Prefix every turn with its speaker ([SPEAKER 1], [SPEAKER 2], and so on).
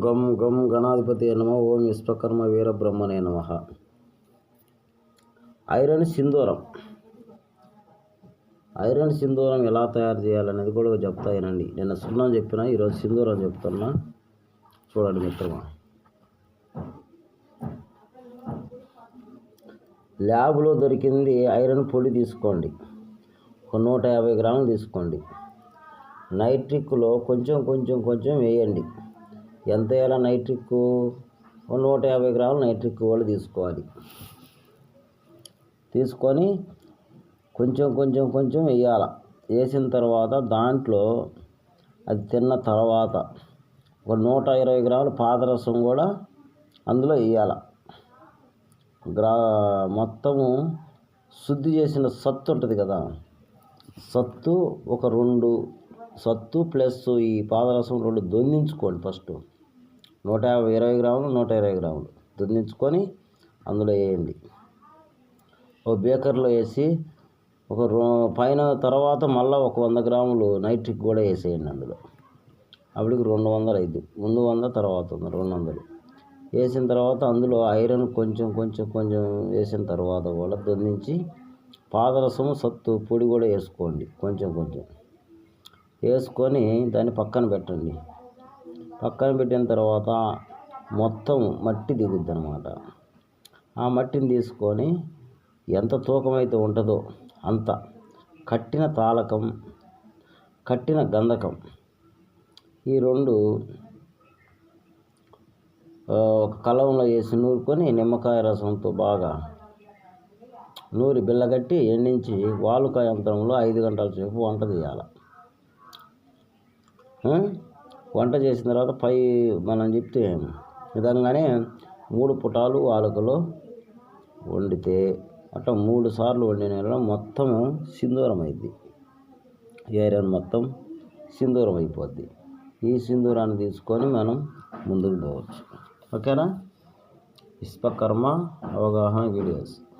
[SPEAKER 1] గం గం గణాధిపతి నమ ఓం విశ్వకర్మ వీరబ్రహ్మనే నమ. ఐరన్ సింధూరం. ఐరన్ సింధూరం ఎలా తయారు చేయాలనేది కూడా చెప్తా వినండి. నిన్న సున్నం చెప్పిన ఈరోజు సింధూరం చెప్తున్నా. చూడండి మిత్రమా. ల్యాబ్లో దొరికింది ఐరన్ పొడి తీసుకోండి. ఒక నూట యాభై గ్రాములు తీసుకోండి. నైట్రిక్లో కొంచెం కొంచెం కొంచెం వేయండి. ఎంత వేయాలి నైట్రిక్ ఒక నూట యాభై గ్రాములు నైట్రిక్ వాళ్ళు తీసుకోవాలి. తీసుకొని కొంచెం కొంచెం కొంచెం వేయాలి. వేసిన తర్వాత దాంట్లో అది తిన్న తర్వాత ఒక నూట ఇరవై గ్రాముల పాదరసం కూడా అందులో వేయాలి. గ్రా మొత్తము శుద్ధి చేసిన సత్తు ఉంటుంది కదా సత్తు ఒక రెండు సత్తు ప్లస్ ఈ పాదరసం రెండు దొంగించుకోండి ఫస్ట్. నూట యాభై ఇరవై గ్రాములు నూట ఇరవై గ్రాములు. దున్నించుకొని అందులో వేయండి. ఒక బేకర్లో వేసి ఒక పైన తర్వాత మళ్ళీ ఒక వంద గ్రాములు నైట్రిక్ కూడా వేసేయండి అందులో. అప్పటికి రెండు వందలు అయింది. ముందు వంద తర్వాత వంద రెండు వందలు. వేసిన తర్వాత అందులో ఐరన్ కొంచెం కొంచెం కొంచెం వేసిన తర్వాత కూడా దొందించి పాదరసము సత్తు పొడి కూడా వేసుకోండి. కొంచెం కొంచెం. వేసుకొని దాన్ని పక్కన పెట్టండి. పక్కన పెట్టిన తర్వాత మొత్తం మట్టి దిగుద్ది అనమాట ఆ మట్టిని తీసుకొని ఎంత తూకం అయితే ఉంటుందో అంత కట్టిన తాళకం కట్టిన గంధకం ఈ రెండు ఒక కలంలో వేసి నూరుకొని నిమ్మకాయ రసంతో బాగా నూరి బిల్లగట్టి ఎండించి వాలుకాయ యంత్రంలో ఐదు గంటల సేపు వంట చేయాలి. వంట చేసిన తర్వాత పై మనం చెప్తే విధంగానే మూడు పుటాలు వాలుకలో వండితే అట్లా మూడు సార్లు వండిన మొత్తం సింధూరం అయింది ఐరన్ మొత్తం సింధూరం అయిపోద్ది. ఈ సింధూరాన్ని తీసుకొని మనం ముందుకు పోవచ్చు. ఓకేనా? విశ్వకర్మ అవగాహన వీడియోస్.